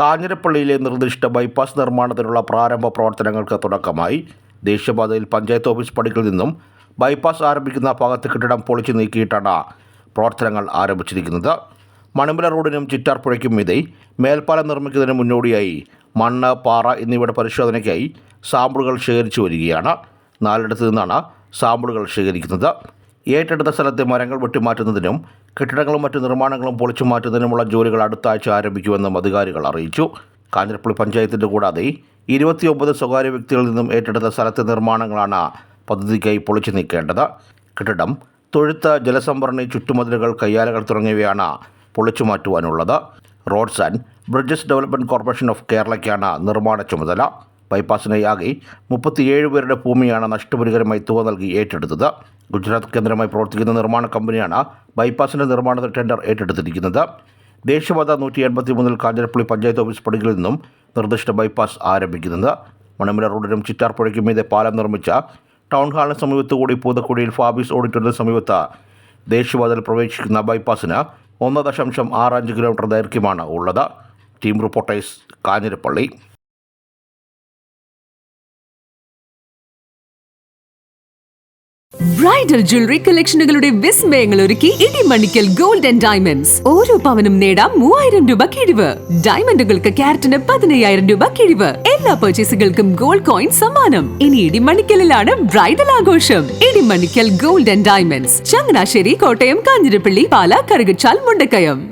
കാഞ്ഞിരപ്പള്ളിയിലെ നിർദ്ദിഷ്ട ബൈപ്പാസ് നിർമ്മാണത്തിനുള്ള പ്രാരംഭ പ്രവർത്തനങ്ങൾക്ക് തുടക്കമായി. ദേശീയപാതയിൽ പഞ്ചായത്ത് ഓഫീസ് പടിക്കൽ നിന്നും ബൈപ്പാസ് ആരംഭിക്കുന്ന ഭാഗത്ത് കെട്ടിടം പൊളിച്ചു നീക്കിയിട്ടാണ് പ്രവർത്തനങ്ങൾ ആരംഭിച്ചിരിക്കുന്നത്. മണിമല റോഡിനും ചിറ്റാർപ്പുഴയ്ക്കും മീതെ മേൽപ്പാലം നിർമ്മിക്കുന്നതിന് മുന്നോടിയായി മണ്ണ് പാറ എന്നിവയുടെ പരിശോധനയ്ക്കായി സാമ്പിളുകൾ ശേഖരിച്ചു വരികയാണ്. നാലിടത്തു നിന്നാണ് സാമ്പിളുകൾ ശേഖരിക്കുന്നത്. ഏറ്റെടുത്ത സ്ഥലത്തെ മരങ്ങൾ വെട്ടിമാറ്റുന്നതിനും കെട്ടിടങ്ങളും മറ്റു നിർമ്മാണങ്ങളും പൊളിച്ചു മാറ്റുന്നതിനുമുള്ള ജോലികൾ അടുത്ത ആഴ്ച ആരംഭിക്കുമെന്നും അധികാരികൾ അറിയിച്ചു. കാഞ്ഞിരപ്പള്ളി പഞ്ചായത്തിന്റെ കൂടാതെ ഇരുപത്തിയൊമ്പത് സ്വകാര്യ വ്യക്തികളിൽ നിന്നും ഏറ്റെടുത്ത സ്ഥലത്തെ നിർമ്മാണങ്ങളാണ് പദ്ധതിക്കായി പൊളിച്ചു നീക്കേണ്ടത്. കെട്ടിടം തൊഴുത്ത് ജലസംഭരണി ചുറ്റുമതിലുകൾ കയ്യാലകൾ തുടങ്ങിയവയാണ് പൊളിച്ചു മാറ്റുവാനുള്ളത്. Roads and bridges development corporation of കേരളയ്ക്കാണ് നിർമ്മാണ ചുമതല. ബൈപ്പാസിനായി ആകെ മുപ്പത്തിയേഴ് പേരുടെ ഭൂമിയാണ് നഷ്ടപരിഹാരമായി തുക നൽകി ഏറ്റെടുത്തത്. ഗുജറാത്ത് കേന്ദ്രമായി പ്രവർത്തിക്കുന്ന നിർമ്മാണ കമ്പനിയാണ് ബൈപ്പാസിന്റെ നിർമ്മാണത്തിന് ടെൻഡർ ഏറ്റെടുത്തിരിക്കുന്നത്. ദേശീയപാത നൂറ്റി എൺപത്തി മൂന്നിൽ കാഞ്ഞിരപ്പള്ളി പഞ്ചായത്ത് ഓഫീസ് പടികളിൽ നിന്നും നിർദ്ദിഷ്ട ബൈപ്പാസ് ആരംഭിക്കുന്നത്. മണമല റോഡിനും ചിറ്റാർപ്പുഴയ്ക്കും മീതെ പാലം നിർമ്മിച്ച ടൗൺ ഹാളിന് സമീപത്ത് കൂടി പൂതക്കുടിയിൽ ഫാബീസ് ഓഡിറ്റോറിയത്തിന് സമീപത്ത് ദേശീയപാതയിൽ പ്രവേശിക്കുന്ന ബൈപ്പാസിന് ഒന്ന് ദശാംശം ആറ് അഞ്ച് കിലോമീറ്റർ ദൈർഘ്യമാണ് ഉള്ളത്. Team reporters Kanjirappally. Bridal jewellery കളക്ഷനുകളുടെ വിസ്മയങ്ങൾ ഒരുക്കി ഇടിമണിക്കൽ ഗോൾഡ് ആൻഡ് ഡയമണ്ട്സ്. ഓരോ പവനും നേടാം മൂവായിരം രൂപ കിഴിവ്. ഡയമണ്ടുകൾക്ക് ക്യാരറ്റിന് പതിനയ്യായിരം രൂപ കിഴിവ്. എല്ലാ പർച്ചേസുകൾക്കും ഗോൾഡ് കോയിൻ സമ്മാനം. ഇനി ഇടിമണിക്കലിലാണ് ബ്രൈഡൽ ആഘോഷം. Idimannickal gold and diamonds. Changanassery Kottayam Kanjirappally Pala Karukachal Mundakayam.